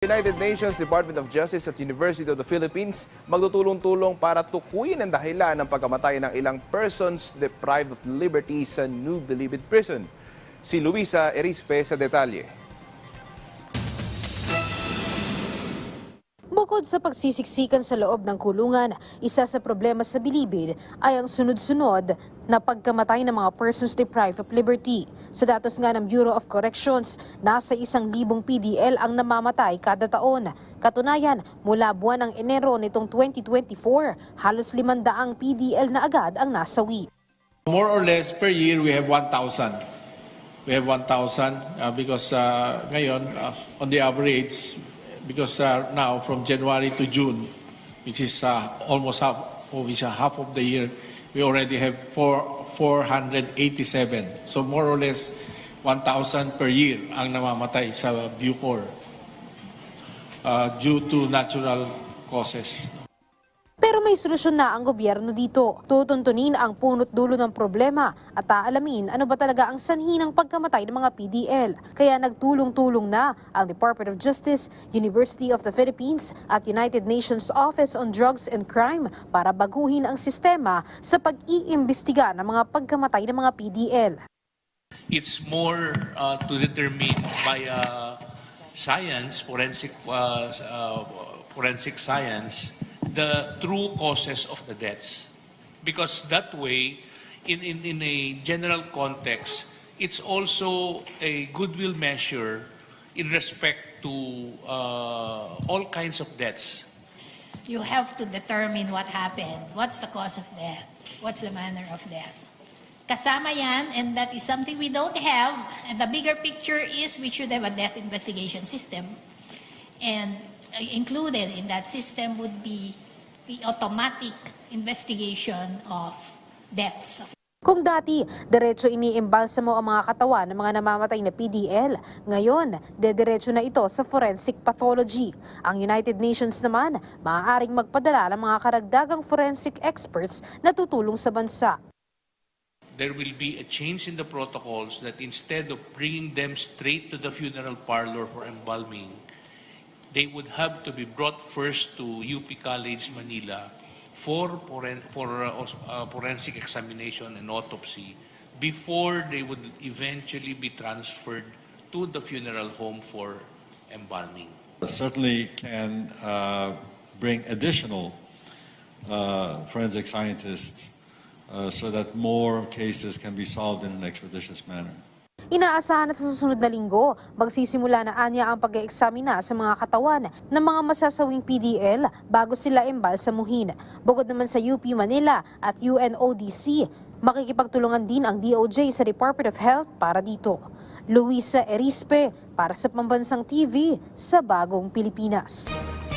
United Nations Department of Justice at University of the Philippines magtutulong-tulong para tukuyin ang dahilan ng pagkamatay ng ilang persons deprived of liberty sa New Bilibid Prison. Si Luisa Erispe sa detalye. Bukod sa pagsisiksikan sa loob ng kulungan, isa sa problema sa Bilibid ay ang sunod-sunod na pagkamatay ng mga persons deprived of liberty. Sa datos nga ng Bureau of Corrections, nasa isang libong PDL ang namamatay kada taon. Katunayan, mula buwan ng Enero nitong 2024, halos limandaang PDL na agad ang nasawi. More or less per year we have 1,000. We have 1,000 uh, because uh, ngayon uh, on the average because uh, now from January to June which is uh, almost half or which is half of the year we already have four, 487. So more or less 1,000 per year ang namamatay sa Bucor uh, due to natural causes. Pero may solusyon na ang gobyerno dito. Tutuntunin ang punot dulo ng problema at aalamin ano ba talaga ang sanhi ng pagkamatay ng mga PDL. Kaya nagtulong-tulong na ang Department of Justice, University of the Philippines at United Nations Office on Drugs and Crime para baguhin ang sistema sa pag-iimbestiga ng mga pagkamatay ng mga PDL. it's more uh, to determine by uh, science, forensic, uh, uh, forensic science, the true causes of the deaths. Because that way, in, in, in a general context, it's also a goodwill measure in respect to uh, all kinds of deaths. you have to determine what happened. What's the cause of death? What's the manner of death? Kasama yan, and that is something we don't have. And the bigger picture is we should have a death investigation system. And included in that system would be the automatic investigation of deaths. Kung dati, diretso iniimbalsa mo ang mga katawan ng mga namamatay na PDL, ngayon, dediretso na ito sa forensic pathology. Ang United Nations naman, maaaring magpadala ng mga karagdagang forensic experts na tutulong sa bansa. there will be a change in the protocols that instead of bringing them straight to the funeral parlor for embalming, they would have to be brought first to UP College Manila for, for uh, uh, forensic examination and autopsy before they would eventually be transferred to the funeral home for embalming. certainly can uh, bring additional uh, forensic scientists uh, so that more cases can be solved in an expeditious manner. Inaasahan na sa susunod na linggo, magsisimula na anya ang pag-eeksamina sa mga katawan ng mga masasawing PDL bago sila embalsamuhin. Bukod naman sa UP Manila at UNODC, makikipagtulungan din ang DOJ sa Department of Health para dito. Luisa Erispe para sa Pambansang TV sa Bagong Pilipinas.